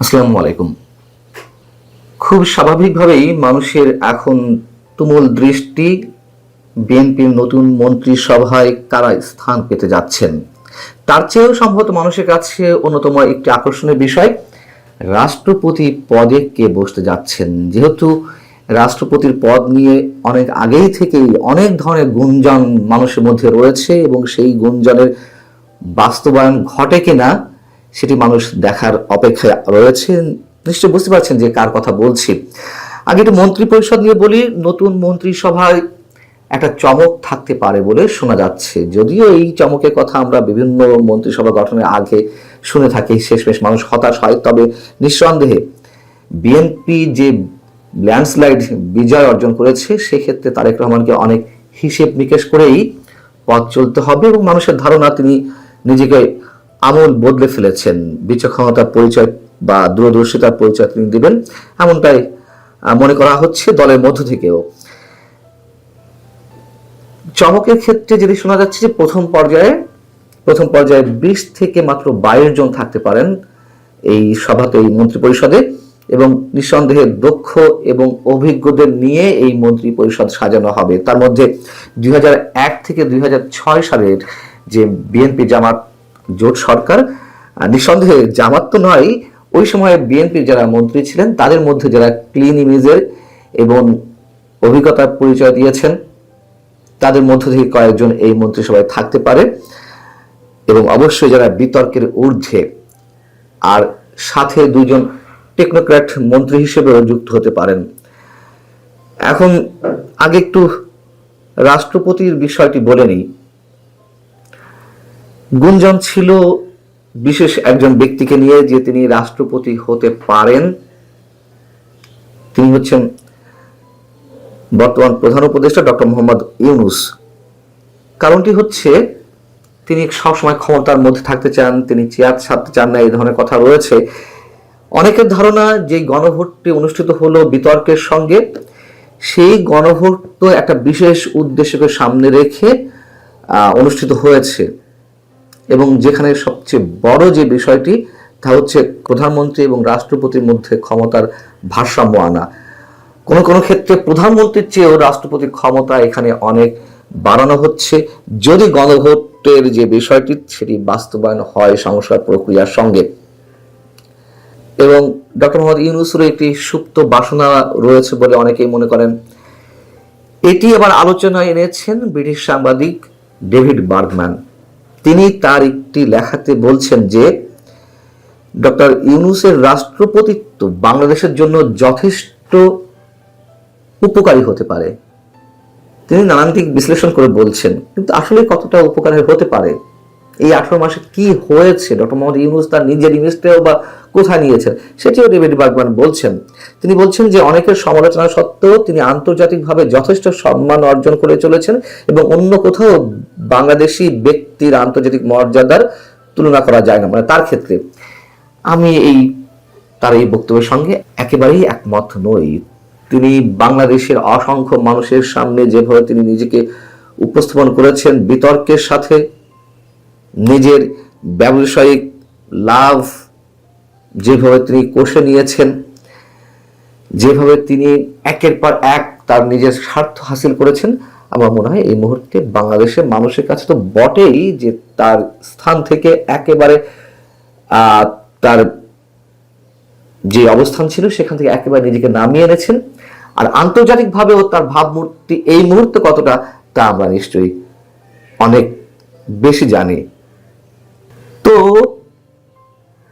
আসসালামু আলাইকুম। খুব স্বাভাবিকভাবেই মানুষের এখন তুমুল দৃষ্টি বিএনপির নতুন মন্ত্রিসভায় কারা স্থান পেতে যাচ্ছেন? তার চেয়েও সম্ভবত মানুষের কাছে অন্যতম একটি আকর্ষণীয় বিষয়, রাষ্ট্রপতি পদে কে বসতে যাচ্ছেন? যেহেতু রাষ্ট্রপতির পদ নিয়ে অনেক আগেই থেকেই অনেক ধরনের গুঞ্জন মানুষের মধ্যে রয়েছে এবং সেই গুঞ্জনের বাস্তবায়ন ঘটে কিনা সেটি মানুষ দেখার অপেক্ষায় রয়েছে। নিশ্চয় বুঝতে পারছেন যে কার কথা বলছি। আগে একটু মন্ত্রী পরিষদ নিয়ে বলি, নতুন মন্ত্রিসভায় একটা চমক থাকতে পারে বলে শোনা যাচ্ছে। যদিও এই চমকের কথা আমরা বিভিন্ন মন্ত্রিসভা গঠনের আগে শুনে থাকি, শেষমেশ মানুষ হতাশ হয়। তবে নিঃসন্দেহে বিএনপি যে ল্যান্ডস্লাইড বিজয় অর্জন করেছে, সেক্ষেত্রে তারেক রহমানকে অনেক হিসেব নিকেশ করেই পথ চলতে হবে এবং মানুষের ধারণা তিনি নিজেকে আমূল বদলে ফেলেছেন। বিচক্ষণতার পরিচয় বা দূরদর্শিতার পরিচয় তিনি দিবেন, এমনটাই মনে করা হচ্ছে দলের মধ্য থেকেও। চমকের ক্ষেত্রে যদি শোনা যাচ্ছে যে প্রথম পর্যায়ে প্রথম পর্যায়ে বিশ থেকে মাত্র বাইশ জন থাকতে পারেন এই সভাতে, এই মন্ত্রী পরিষদে এবং নিঃসন্দেহে দক্ষ এবং অভিজ্ঞদের নিয়ে এই মন্ত্রী পরিষদ সাজানো হবে। তার মধ্যে দুই হাজার এক থেকে দুই হাজার ছয় সালের যে বিএনপি জামাত জোট সরকার। নিঃসন্দেহে জামাত তো নয়, ওই সময়ে বিএনপির যারা মন্ত্রী ছিলেন, তাদের মধ্যে যারা ক্লিন ইমেজের এবং অভিজ্ঞতার পরিচয় দিয়েছেন, তাদের মধ্য থেকে কয়েকজন এই মন্ত্রিসভায় থাকতে পারে। এবং অবশ্যই যারা বিতর্কের ঊর্ধ্বে, আর সাথে দুজন টেকনোক্র্যাট মন্ত্রী হিসেবেও যুক্ত হতে পারেন। এখন আগে একটু রাষ্ট্রপতির বিষয়টি বলে নিই। গুঞ্জন ছিল বিশেষ একজন ব্যক্তিকে নিয়ে যে তিনি রাষ্ট্রপতি হতে পারেন। তিনি হচ্ছেন বর্তমান প্রধান উপদেষ্টা ডক্টর মোহাম্মদ ইউনুস। কারণটি হচ্ছে, তিনি সবসময় ক্ষমতার মধ্যে থাকতে চান, তিনি চেয়ার ছাড়তে চান না, এই ধরনের কথা রয়েছে। অনেকের ধারণা যে গণভোটটি অনুষ্ঠিত হলো বিতর্কের সঙ্গে, সেই গণভোট তো একটা বিশেষ উদ্দেশ্যকে সামনে রেখে অনুষ্ঠিত হয়েছে। এবং যেখানে সবচেয়ে বড় যে বিষয়টি, তা হচ্ছে প্রধানমন্ত্রী এবং রাষ্ট্রপতির মধ্যে ক্ষমতার ভারসাম্য আনা। কোনো কোনো ক্ষেত্রে প্রধানমন্ত্রীর চেয়েও রাষ্ট্রপতির ক্ষমতা এখানে অনেক বাড়ানো হচ্ছে। যদি গণভোটের যে বিষয়টি, সেটি বাস্তবায়ন হয় সংস্কার প্রক্রিয়ার সঙ্গে। এবং ডক্টর মোহাম্মদ ইউনুসের একটি সুপ্ত বাসনা রয়েছে বলে অনেকেই মনে করেন। এটি আবার আলোচনায় এনেছেন ব্রিটিশ সাংবাদিক ডেভিড বার্গম্যান। তিনি তার একটি লেখাতে বলছেন যে, ডক্টর ইউনুসের রাষ্ট্রপতিত্ব বাংলাদেশের জন্য যথেষ্ট উপকারী হতে পারে। তিনি নানান দিক বিশ্লেষণ করে বলছেন, কিন্তু আসলে কতটা উপকারী হতে পারে? এই আঠারো মাসে কি হয়েছে? ডক্টর মোহাম্মদ ইউনুস তার নিজের ইমেজটাও বা কোথায় নিয়েছেন? সেটিও ডেভিড বার্গম্যান বলছেন। তিনি বলছেন যে, অনেকের সমালোচনা সত্ত্বেও তিনি আন্তর্জাতিকভাবে যথেষ্ট সম্মান অর্জন করে চলেছেন এবং অন্য কোথাও বাংলাদেশি ব্যক্তির আন্তর্জাতিক মর্যাদার তুলনা করা যায় না। মানে তার ক্ষেত্রে আমি এই, তার এই বক্তব্যের সঙ্গে একেবারেই একমত নই। তিনি বাংলাদেশের অসংখ্য মানুষের সামনে যেভাবে তিনি নিজেকে উপস্থাপন করেছেন, বিতর্কের সাথে নিজের ব্যবসায়িক লাভ যেভাবে তিনি কষে নিয়েছেন, যেভাবে তিনি একের পর এক তার নিজের স্বার্থ হাসিল করেছেন আমার মনে হয় এই মুহূর্তে বাংলাদেশের মানুষের কাছে তো বটেই যে তার স্থান থেকে একেবারে তার যে অবস্থান ছিল সেখান থেকে একেবারে নিজেকে নামিয়ে এনেছেন। আর আন্তর্জাতিকভাবেও তার ভাবমূর্তি এই মুহূর্তে কতটা তা আমরা নিশ্চয়ই অনেক বেশি জানি। তো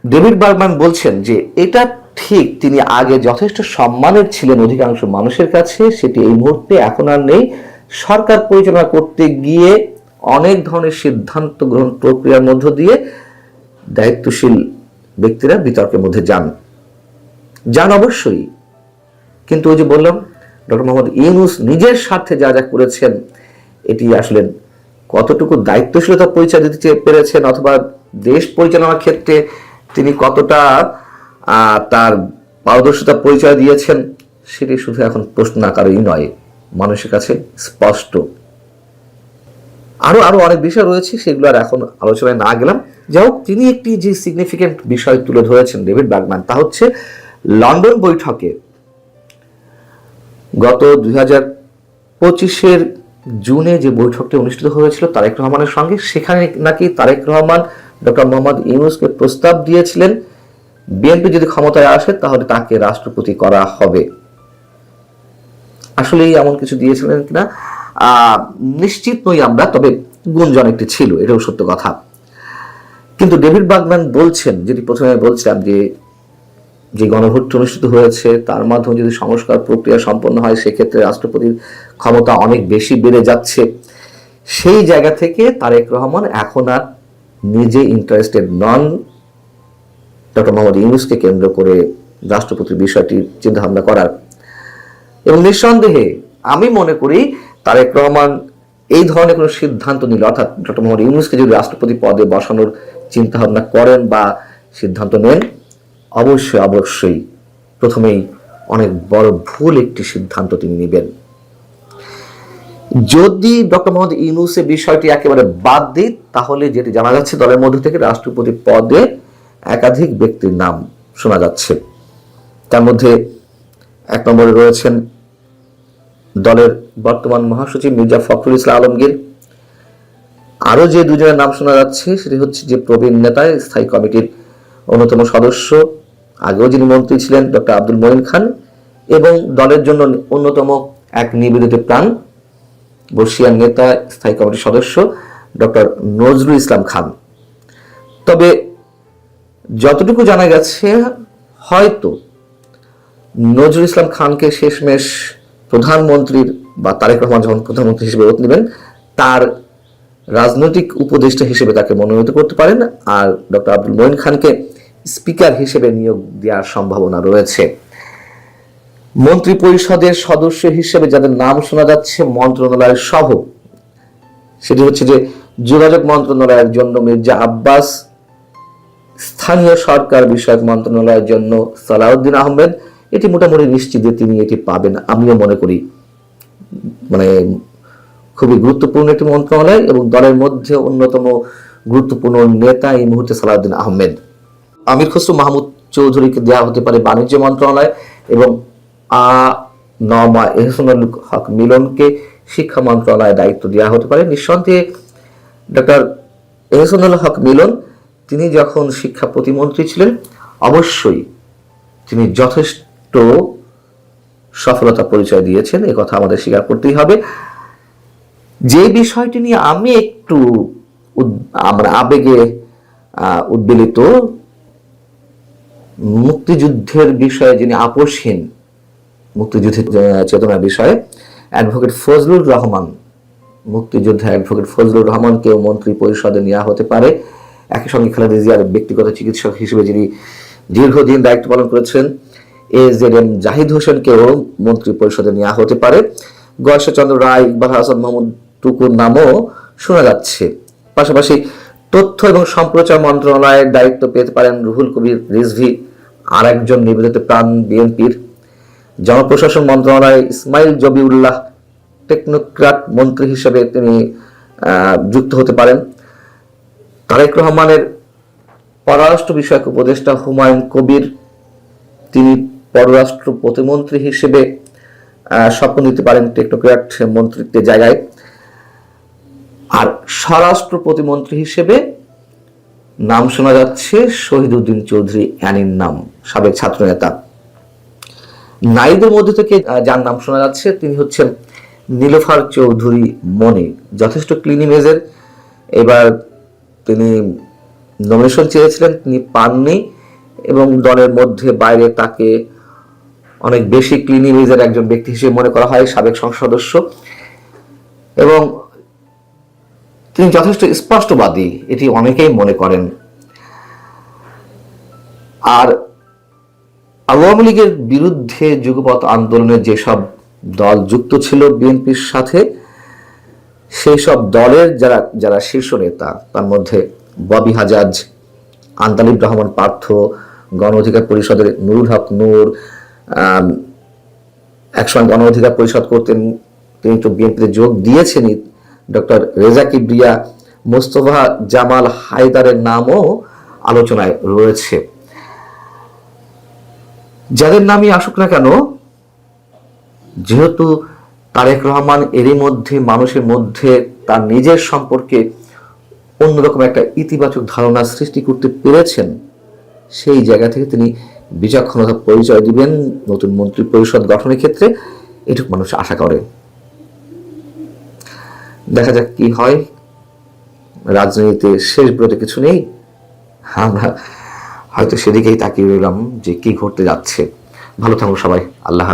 ডেভিড বার্গম্যান বলছেন যে এটা ঠিক তিনি আগে যথেষ্ট সম্মানের ছিলেন অধিকাংশ মানুষের কাছে, সেটি এই মুহূর্তে এখন আর নেই। সরকার পরিচালনা করতে গিয়ে অনেক ধরনের সিদ্ধান্ত গ্রহণ প্রক্রিয়ার মধ্য দিয়ে দায়িত্বশীল ব্যক্তিরা বিতর্কের মধ্যে যান। যান অবশ্যই। কিন্তু ওই যে বললাম, ডক্টর মোহাম্মদ ইউনুস নিজের স্বার্থে যা যা করেছেন, এটি আসলে কতটুকু দায়িত্বশীলতা পরিচয় দিতে পেরেছেন অথবা দেশ পরিচালনার ক্ষেত্রে তিনি কতটা তার পারদর্শিতা পরিচয় দিয়েছেন, সেটি শুধু এখন প্রশ্ন আকারেই নয়। মানুষের কাছে স্পষ্ট। আরও আরও অনেক বিষয় রয়েছে, সেগুলো আর এখন আলোচনায় না গেলাম। যাই হোক, তিনি একটি যে সিগনিফিক্যান্ট বিষয় তুলে ধরেছেন ডেভিড বার্গম্যান তা হচ্ছে লন্ডন বৈঠকে গত দুই হাজার পঁচিশের জুনে যে বৈঠকটি অনুষ্ঠিত হয়েছিল তারেক রহমানের সঙ্গে, সেখানে নাকি তারেক রহমান ডক্টর মোহাম্মদ ইউনুসকে প্রস্তাব দিয়েছিলেন, বিএনপি যদি ক্ষমতায় আসে তাহলে তাকে রাষ্ট্রপতি করা হবে। আসলেই এমন কিছু দিয়েছিলেন কিনা? নিশ্চিত নই আমরা, তবে গুঞ্জন একটি ছিল, এটাও সত্য কথা। কিন্তু ডেভিড বাগম্যান বলছেন যেটি প্রথমে বলছিলাম যে যে গণভোট অনুষ্ঠিত হয়েছে, তার মাধ্যমে যদি সংস্কার প্রক্রিয়া সম্পন্ন হয়, সেক্ষেত্রে রাষ্ট্রপতির ক্ষমতা অনেক বেশি বেড়ে যাচ্ছে। সেই জায়গা থেকে তারেক রহমান এখন আর নিজে ইন্টারেস্টেড নন। ডক্টর মোহাম্মদ ইউনুসকে কেন্দ্র করে রাষ্ট্রপতির বিষয়টি চিন্তা ভাবনা করার। এবং নিঃসন্দেহে আমি মনে করি তারেক রহমান এই ধরনের কোনো সিদ্ধান্ত নিল, অর্থাৎ ডক্টর মোহাম্মদ ইউনুসকে যদি রাষ্ট্রপতি পদে বসানোর চিন্তা ভাবনা করেন বা সিদ্ধান্ত নেন, অবশ্যই অবশ্যই প্রথমেই অনেক বড় ভুল একটি সিদ্ধান্ত তিনি নেবেন। যদি ডক্টর মোহাম্মদ ইউনুসের বিষয়টি একেবারে বাদ দিই, তাহলে যেটি জানা যাচ্ছে দলের মধ্যে থেকে রাষ্ট্রপতি পদে একাধিক ব্যক্তির নাম শোনা যাচ্ছে। তার মধ্যে এক নম্বরে রয়েছেন দলের বর্তমান মহাসচিব মির্জা ফখরুল ইসলাম আলমগীর। আরও যে দুজনের নাম শোনা যাচ্ছে, সেটি হচ্ছে যে প্রবীণ নেতা, স্থায়ী কমিটির অন্যতম সদস্য, আগেও যিনি মন্ত্রী ছিলেন, ডক্টর আব্দুল মঈন খান, এবং দলের জন্য অন্যতম এক নিবেদিত প্রাণ, বর্ষিয়ান নেতা, স্থায়ী কমিটির সদস্য, ডক্টর নজরুল ইসলাম খান। তবে যতটুকু জানা গেছে, হয়তো নজরুল ইসলাম খানকে শেষমেশ প্রধানমন্ত্রীর বা তারেক রহমান যখন প্রধানমন্ত্রী হিসেবে ওত নেবেন, তার রাজনৈতিক উপদেষ্টা হিসেবে তাকে মনোনীত করতে পারেন আর ডক্টর আব্দুল মঈন খানকে স্পিকার হিসেবে নিয়োগ দেওয়ার সম্ভাবনা রয়েছে। মন্ত্রী পরিষদের সদস্য হিসেবে যাদের নাম শোনা যাচ্ছে মন্ত্রণালয়ের সহ, সেটি হচ্ছে যে যোগাযোগ মন্ত্রণালয়ের জন্য মির্জা আব্বাস, স্থানীয় সরকার বিষয়ক মন্ত্রণালয়ের জন্য সালাউদ্দিন আহমেদ এটি মোটামুটি নিশ্চিত যে তিনি এটি পাবেন। আমিও মনে করি মানে খুবই গুরুত্বপূর্ণ একটি মন্ত্রণালয় এবং দলের মধ্যে অন্যতম গুরুত্বপূর্ণ নেতা এই মুহূর্তে সালাউদ্দিন আহমেদ। আমির খসরু মাহমুদ চৌধুরীকে দেওয়া হতে পারে বাণিজ্য মন্ত্রণালয় এবং আ নমা এহসানুল হক মিলনকে শিক্ষা মন্ত্রণালয়ের দায়িত্ব দেওয়া হতে পারে। নিঃসন্দেহে ডক্টর এহসানুল হক মিলন, তিনি যখন শিক্ষা প্রতিমন্ত্রী ছিলেন, অবশ্যই তিনি যথেষ্ট সফলতা পরিচয় দিয়েছেন এ কথা আমাদের স্বীকার করতেই হবে। যে বিষয়টি নিয়ে আমি একটু আমরা আবেগে উদ্বেলিত মুক্তিযুদ্ধের বিষয়ে যিনি আপোষহীন মুক্তিযুদ্ধের আহ, চেতনার বিষয়ে অ্যাডভোকেট ফজলুর রহমান মুক্তিযোদ্ধা অ্যাডভোকেট ফজলুর রহমানকেও মন্ত্রী পরিষদে নেওয়া হতে পারে। একই সঙ্গে খালেদা জিয়ার ব্যক্তিগত চিকিৎসক হিসেবে যিনি দীর্ঘদিন দায়িত্ব পালন করেছেন এ জেড এম জাহিদ হোসেনকেও মন্ত্রী পরিষদে নেওয়া হতে পারে। গয়েশ্বরচন্দ্র রায়, ইকবাল হাসান মোহাম্মদ টুকুর নামও শোনা যাচ্ছে। পাশাপাশি তথ্য এবং সম্প্রচার মন্ত্রণালয়ের দায়িত্ব পেতে পারেন রুহুল কবির রিজভি আর একজন নিবেদিত প্রাণ বিএনপির। জনপ্রশাসন মন্ত্রণালয়ে ইসমাইল জবিউল্লাহ টেকনোক্রাট মন্ত্রী হিসেবে তিনি যুক্ত হতে পারেন। তারেক রহমানের পররাষ্ট্র বিষয়ক উপদেষ্টা হুমায়ুন কবির, তিনি পররাষ্ট্র প্রতিমন্ত্রী হিসেবে স্বপ্ন দিতে পারেন টেকনোক্র্যাট মন্ত্রিত্বের জায়গায়। আর স্বরাষ্ট্র প্রতিমন্ত্রী হিসেবে নাম শোনা যাচ্ছে শহীদুদ্দিন চৌধুরী অ্যানির নাম, সাবেক ছাত্রনেতা। নারীদের মধ্যে থেকে যার নাম শোনা যাচ্ছে, তিনি হচ্ছেন নীলোফার চৌধুরী মনি। যথেষ্ট ক্লিন ইমেজের এবার তিনি নমিনেশন চেয়েছিলেন, তিনি পাননি এবং দলের মধ্যে বাইরে তাকে অনেক বেশি ক্লিন ইমেজের একজন ব্যক্তি হিসেবে মনে করা হয়, সাবেক সংসদ সদস্য। এবং তিনি যথেষ্ট স্পষ্টবাদী, এটি অনেকেই মনে করেন। আর আওয়ামী লীগের বিরুদ্ধে যুগপৎ আন্দোলনে যেসব দল যুক্ত ছিল বিএনপির সাথে সেই সব দলের যারা যারা শীর্ষ নেতা, তার মধ্যে ববি হাজাজ, আন্তালিব রহমান পার্থ, গণ অধিকার পরিষদের নুরুল হক নূর একসময় গণ অধিকার পরিষদ করতেন তিনি তো বিএনপিতে যোগ দিয়েছেনই ডক্টর রেজা কিবরিয়া মোস্তফা জামাল হায়দারের নামও আলোচনায় রয়েছে। যাদের নামই আসুক না কেন, যেহেতু তারেক রহমান এরই মধ্যে, মানুষের মধ্যে তার নিজের সম্পর্কে অন্যরকম একটা ইতিবাচক ধারণা সৃষ্টি করতে পেরেছেন সেই জায়গা থেকে তিনি বিচক্ষণতা পরিচয় দিবেন, নতুন মন্ত্রী পরিষদ গঠনের ক্ষেত্রে, এটুকু মানুষ আশা করে। দেখা যাক কি হয়। রাজনীতিতে শেষ বিরতি কিছু নেই। আমরা হয়তো সেদিকেই তাকিয়ে রইলাম যে কি ঘটতে যাচ্ছে। ভালো থাকুন সবাই। আল্লাহ।